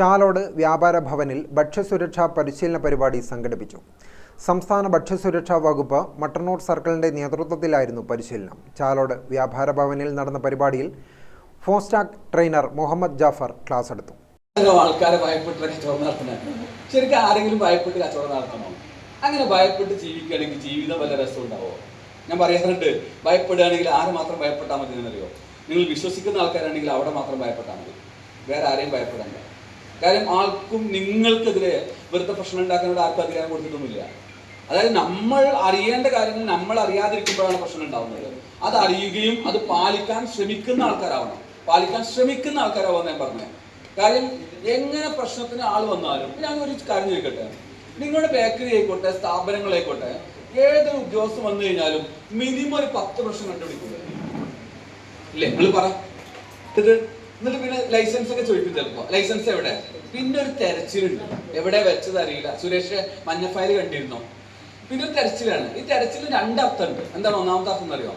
ചാലോട് വ്യാപാര ഭവനിൽ ഭക്ഷ്യസുരക്ഷാ പരിശീലന പരിപാടി സംഘടിപ്പിച്ചു. സംസ്ഥാന ഭക്ഷ്യസുരക്ഷാ വകുപ്പ് മട്ടന്നൂർ സർക്കിളിന്റെ നേതൃത്വത്തിലായിരുന്നു പരിശീലനം. ചാലോട് വ്യാപാര ഭവനിൽ നടന്ന പരിപാടിയിൽ FoSTaC trainer Muhammad Jafar class എടുത്തു. ആൾക്കാരെ ഭയപ്പെട്ട് കച്ചവടം നടത്തണേ ശരിക്കും ആരെങ്കിലും ഭയപ്പെട്ട് കച്ചവടം നടത്തണോ? അങ്ങനെ ഭയപ്പെട്ട് ജീവിക്കുകയാണെങ്കിൽ ജീവിതം വല്ല രസം ഉണ്ടാവോ? ഞാൻ പറയാറുണ്ട് ഭയപ്പെടുകയാണെങ്കിൽ ആരെ മാത്രം ഭയപ്പെട്ടാൽ മതി എന്നറിയോ നിങ്ങൾ വിശ്വസിക്കുന്ന ആൾക്കാരാണെങ്കിൽ അവിടെ മാത്രം ഭയപ്പെട്ടാൽ മതി. വേറെ ആരെയും ഭയപ്പെടണ്ട. കാര്യം ആർക്കും നിങ്ങൾക്കെതിരെ വെറുതെ പ്രശ്നം ഉണ്ടാക്കാനുള്ള ആർക്കും അധികാരം കൊടുത്തിട്ടൊന്നുമില്ല. അതായത് നമ്മൾ അറിയേണ്ട കാര്യങ്ങൾ നമ്മൾ അറിയാതിരിക്കുമ്പോഴാണ് പ്രശ്നം ഉണ്ടാവുന്നത്. അത് അറിയുകയും അത് പാലിക്കാൻ ശ്രമിക്കുന്ന ആൾക്കാരാവണം. പാലിക്കാൻ ശ്രമിക്കുന്ന ആൾക്കാരാവണം ഞാൻ പറഞ്ഞത് കാര്യം എങ്ങനെ പ്രശ്നത്തിന് ആൾ വന്നാലും ഞാൻ ഒരു കാര്യം ചോദിക്കട്ടെ. നിങ്ങളുടെ ബേക്കറി ആയിക്കോട്ടെ സ്ഥാപനങ്ങളായിക്കോട്ടെ ഏതൊരു ഉദ്യോഗസ്ഥം വന്നു കഴിഞ്ഞാലും മിനിമം ഒരു പത്ത് പ്രശ്നം കണ്ടുപിടിക്കില്ലേ ഇല്ലേ? നിങ്ങൾ പറ. എന്നിട്ട് പിന്നെ ലൈസൻസ് ഒക്കെ ചോദിക്കും ചിലപ്പോ. ലൈസൻസ് എവിടെ? പിന്നെ ഒരു തെരച്ചിലുണ്ട്. എവിടെ വെച്ചത് അറിയില്ല സുരേഷ് മഞ്ഞ ഫയൽ കണ്ടിരുന്നോ? പിന്നെ ഒരു തെരച്ചിലാണ്. ഈ തെരച്ചിൽ രണ്ടർത്ഥമുണ്ട് എന്താണ് ഒന്നാമത്തെ അർത്ഥം എന്നറിയോ?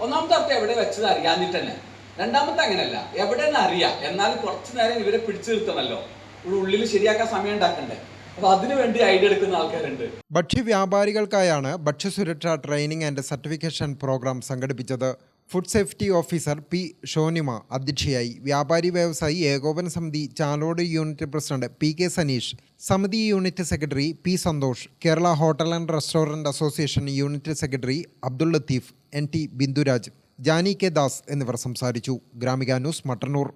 ഒന്നാമത്തെ അർത്ഥം എവിടെ വെച്ചത് അറിയാഞ്ഞിട്ട് തന്നെ. രണ്ടാമത്തെ അങ്ങനെയല്ല. എവിടെ നിന്ന് അറിയാം? എന്നാൽ കുറച്ചു നേരം ഇവരെ പിടിച്ചു നിർത്തണമല്ലോ. ഇവിടെ ഉള്ളിൽ ശരിയാക്കാൻ സമയം ഉണ്ടാക്കണ്ടേ? അപ്പൊ അതിനു വേണ്ടി ഐഡിയ എടുക്കുന്ന ആൾക്കാരുണ്ട്. ഭക്ഷ്യവ്യാപാരികൾക്കായാണ് ഭക്ഷ്യസുരക്ഷാ ട്രെയിനിങ് ആൻഡ് സർട്ടിഫിക്കേഷൻ പ്രോഗ്രാം സംഘടിപ്പിച്ചത്. Food safety officer P Shonima അധ്യക്ഷയായി. വ്യാപാരി വ്യവസായി ഏകോപന സമിതി Chalode unit president P K Saneesh. സമിതി unit secretary P Santhosh. Kerala hotel and restaurant association unit secretary Abdul Latheef N T Bindhuraj Jani K Das എന്നിവർ സംസാരിച്ചു. Gramika news Mattannur.